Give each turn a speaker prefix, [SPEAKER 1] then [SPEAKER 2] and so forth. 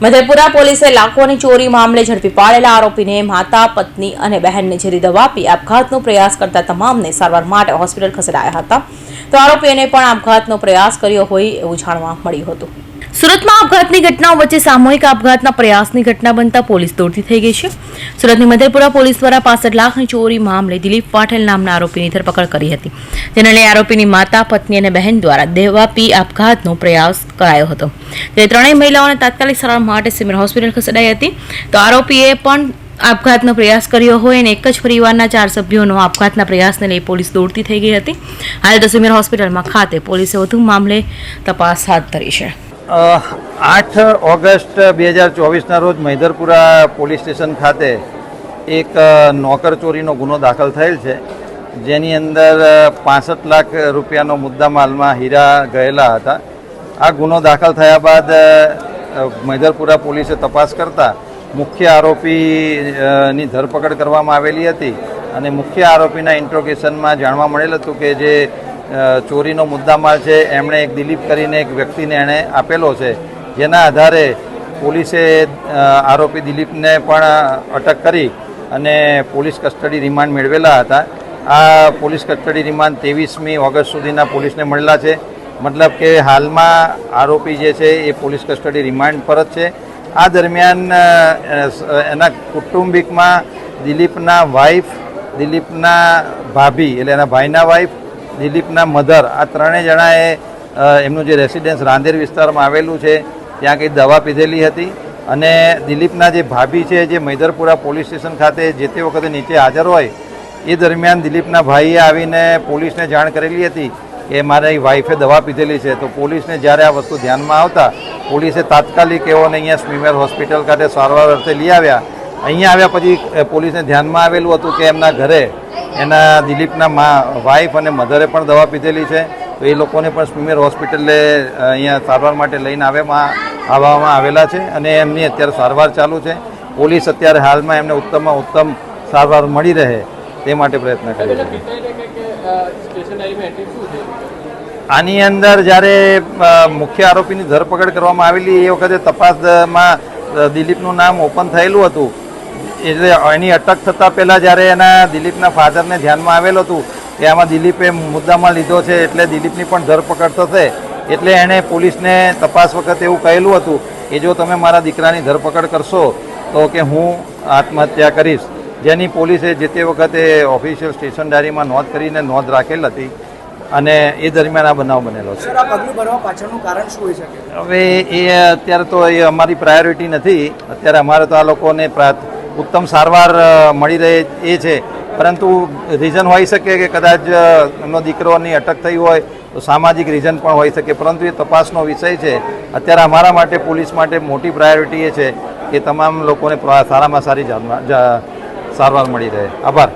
[SPEAKER 1] મધેપુરા પોલીસે લાખોની ચોરી મામલે ઝડપી પાડેલા આરોપીને માતા, પત્ની અને બહેનને ઝેરી દવા આપી આપઘાતનો પ્રયાસ કરતા તમામને સારવાર માટે હોસ્પિટલ ખસેડાયા હતા. તો આરોપીઓને પણ આપઘાતનો પ્રયાસ કર્યો હોય એવું જાણવા મળ્યું હતું. સુરતમાં આપઘાતની ઘટનાઓ વચ્ચે સામૂહિક આપઘાતના પ્રયાસની ઘટના બનતા પોલીસ દોડતી થઈ ગઈ છે. સુરતની મધેપુરા પોલીસ દ્વારા પાસઠ લાખની ચોરી મામલે દિલીપ પાઠેલ નામના આરોપીની ધરપકડ કરી હતી. જેને લઈ આરોપીની માતા, પત્ની અને બહેન દ્વારા દેવા પી આપઘાતનો પ્રયાસ કરાયો હતો. તે ત્રણેય મહિલાઓને તાત્કાલિક સારવાર માટે સિમર હોસ્પિટલ ખસેડાઈ હતી. તો આરોપીએ પણ આપઘાતનો પ્રયાસ કર્યો હોય અને એક જ પરિવારના ચાર સભ્યોનો આપઘાતના પ્રયાસને લઈ પોલીસ દોડતી થઈ ગઈ હતી. હાલ તો સિમર હોસ્પિટલમાં ખાતે પોલીસે વધુ મામલે તપાસ હાથ ધરી છે.
[SPEAKER 2] આઠ ઓગસ્ટ બે હજાર ચોવીસના રોજ મૈદરપુરા પોલીસ સ્ટેશન ખાતે એક નોકર ચોરીનો ગુનો દાખલ થયેલ છે. જેની અંદર પાસઠ લાખ રૂપિયાનો મુદ્દા માલમાં હીરા ગયેલા હતા. આ ગુનો દાખલ થયા બાદ મૈદરપુરા પોલીસે તપાસ કરતા મુખ્ય આરોપીની ધરપકડ કરવામાં આવેલી હતી અને મુખ્ય આરોપીના ઇન્ટ્રોગેશનમાં જાણવા મળેલ હતું કે જે ચોરીનો મુદ્દામાલ છે, એમણે એક દિલીપ કરીને એક વ્યક્તિને એણે આપેલો છે. જેના આધારે પોલીસે આરોપી દિલીપને પણ અટક કરી અને પોલીસ કસ્ટડી રિમાન્ડ મેળવેલા હતા. આ પોલીસ કસ્ટડી રિમાન્ડ ત્રેવીસમી ઓગસ્ટ સુધીના પોલીસને મળેલા છે. મતલબ કે હાલમાં આરોપી જે છે, એ પોલીસ કસ્ટડી રિમાન્ડ પર જ છે. આ દરમિયાન એના કુટુંબિકમાં દિલીપના વાઈફ દિલીપના ભાભી, એટલે એના ભાઈના વાઈફ દિલીપના મધર. આ ત્રણેય જણાએ એમનું જે રેસિડેન્સ રાંદેર વિસ્તારમાં આવેલું છે, ત્યાં કંઈ દવા પીધેલી હતી. અને દિલીપના જે ભાભી છે, જે મૈદરપુરા પોલીસ સ્ટેશન ખાતે જે તે વખતે નીચે હાજર હોય, એ દરમિયાન દિલીપના ભાઈએ આવીને પોલીસને જાણ કરેલી હતી કે મારી વાઈફે દવા પીધેલી છે. તો પોલીસને જ્યારે આ વસ્તુ ધ્યાનમાં આવતા, પોલીસે તાત્કાલિક એઓને અહીંયા સ્મીમેર હોસ્પિટલ ખાતે સારવાર અર્થે લઈ આવ્યા. અહીંયા આવ્યા પછી પોલીસને ધ્યાનમાં આવેલું હતું કે એમના ઘરે એના દિલીપના મા વાઈફ અને મધરે પણ દવા પીધેલી છે. તો એ લોકોને પણ સ્મીમેર હોસ્પિટલે અહીંયા સારવાર માટે લઈને આવેમાં આવવામાં આવેલા છે અને એમની અત્યારે સારવાર ચાલુ છે. પોલીસ અત્યારે હાલમાં એમને ઉત્તમમાં ઉત્તમ સારવાર મળી રહે તે માટે પ્રયત્ન કરે છે. આની અંદર જ્યારે મુખ્ય આરોપીની ધરપકડ કરવામાં આવેલી, એ વખતે તપાસમાં દિલીપનું નામ ઓપન થયેલું હતું. એટલે એની અટક થતાં પહેલાં જ્યારે એના દિલીપના ફાધરને ધ્યાનમાં આવેલું હતું કે આમાં દિલીપે મુદ્દામાં લીધો છે એટલે દિલીપની પણ ધરપકડ થશે એટલે એણે પોલીસને તપાસ વખતે એવું કહેલું હતું કે જો તમે મારા દીકરાની ધરપકડ કરશો તો કે હું આત્મહત્યા કરીશ. જેની પોલીસે જે તે વખતે ઓફિશિયલ સ્ટેશન ડાયરીમાં નોંધ કરીને નોંધ રાખેલ હતી અને એ દરમિયાન આ બનાવ બનેલો છે.
[SPEAKER 3] સર આ પગલું ભરવા પાછળનું કારણ શું હોઈ શકે?
[SPEAKER 2] હવે એ અત્યારે તો એ અમારી પ્રાયોરિટી નથી. અત્યારે અમારે તો આ લોકોને ઉત્તમ સારવાર મળી રહે એ છે. પરંતુ રીઝન હોઈ શકે કે કદાચ એમનો દીકરોની અટક થઈ હોય, તો સામાજિક રીઝન પણ હોઈ શકે. પરંતુ એ તપાસનો વિષય છે. અત્યારે અમારા માટે, પોલીસ માટે મોટી પ્રાયોરિટી એ છે કે તમામ લોકોને સારામાં સારી સારવાર મળી રહે. આભાર.